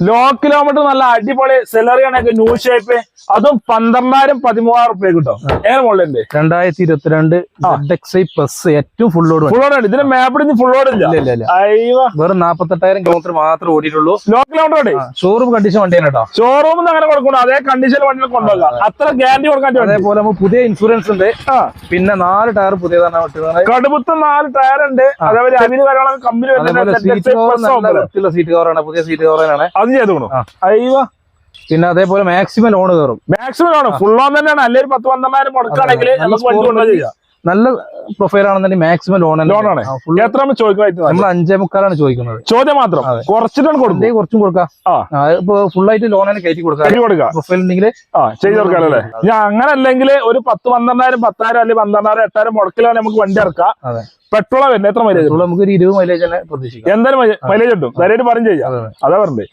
Low kilometre നല്ല അടിപൊളി celery ആണെങ്കിൽ ന്യൂ ഷേപ്പ് അതും പന്ത്രണ്ടായിരം പതിമൂവായിരം റുപ്യ കിട്ടും. എങ്ങനെ മോളുണ്ട് രണ്ടായിരത്തി ഇരുപത്തിരണ്ട് പ്ലസ് ഏറ്റവും ഫുൾ ലോഡ് ഫുൾ ഓട് ഇതിന്റെ ഇതിന് മാപ്പിടിന് ഫുൾ ഓട് ഇല്ല. വെറും നാപ്പത്തെട്ടായിരം കിലോമീറ്റർ മാത്രമേ ഓടിയിട്ടുള്ളൂ. ലോ കിലോമീറ്റർ ഷോറൂം കണ്ടീഷൻ വണ്ടിയാണ് കേട്ടോ. ഷോറൂമിൽ അങ്ങനെ കൊടുക്കണം അതേ കണ്ടീഷൻ വണ്ടിയിൽ കൊണ്ടുപോകാം അത്ര ഗ്യാരണ്ടി കൊടുക്കാൻ അതേപോലെ പുതിയ ഇൻഷുറൻസ് ഉണ്ട്. പിന്നെ നാല് ടയർ പുതിയതാണ് കടുപ്പത്ത് നാല് ടയർ ഉണ്ട്. അതേപോലെ അതിന് കാര്യങ്ങളൊക്കെ കമ്പനി സീറ്റ് കവറാണ് പുതിയ സീറ്റ് കവറാണ് അത് ചെയ്തു ആ. അയ്യോ. പിന്നെ അതേപോലെ മാക്സിമം ലോൺ കയറും. മാക്സിമം ലോൺ ഫുൾ ലോൺ തന്നെയാണ്. അല്ലെങ്കിൽ പത്ത് പന്ത്രണ്ടായിരം മുടക്കാണെങ്കിൽ. നമുക്ക് വണ്ടി നല്ല കൊണ്ടുപോയി ചെയ്യാം. നല്ല പ്രൊഫൈൽ ആണെന്നുണ്ടെങ്കിൽ മാക്സിമം ലോൺ ലോണാണ് ആണ്. എത്ര ചോദിക്കുന്നത് നമ്മൾ അഞ്ചേ മുക്കാലാണ് ചോദിക്കുന്നത്. ചോദ്യം മാത്രം. കുറച്ചിട്ടാണ് കൊടുക്കുന്നത് കുറച്ചും കൊടുക്കാം. ഇപ്പൊ ഫുൾ ആയിട്ട് ലോൺ തന്നെ കയറ്റി കൊടുക്കാം. പ്രൊഫൈൽ ഉണ്ടെങ്കിൽ ചെയ്ത് കൊടുക്കാം അല്ലേ? ഞാൻ അങ്ങനെ അല്ലെങ്കിൽ ഒരു പത്ത് പന്ത്രണ്ടായിരം പത്തായിരം അല്ലെങ്കിൽ പന്ത്രണ്ടായിരം എട്ടായിരം മുടക്കിലാണ് നമുക്ക് വണ്ടി ഇറക്കാം. പെട്രോൾ വരുന്നത്. എത്ര മൈലേജ് നമുക്ക് ഒരു ഇരുപത് മൈലേജ് തന്നെ പ്രതീക്ഷിക്കാം. എന്തായാലും മൈലേജ് കിട്ടും ധൈര്യമായിട്ട് പറഞ്ഞു ചെയ്യാം. അതാ പറഞ്ഞത്.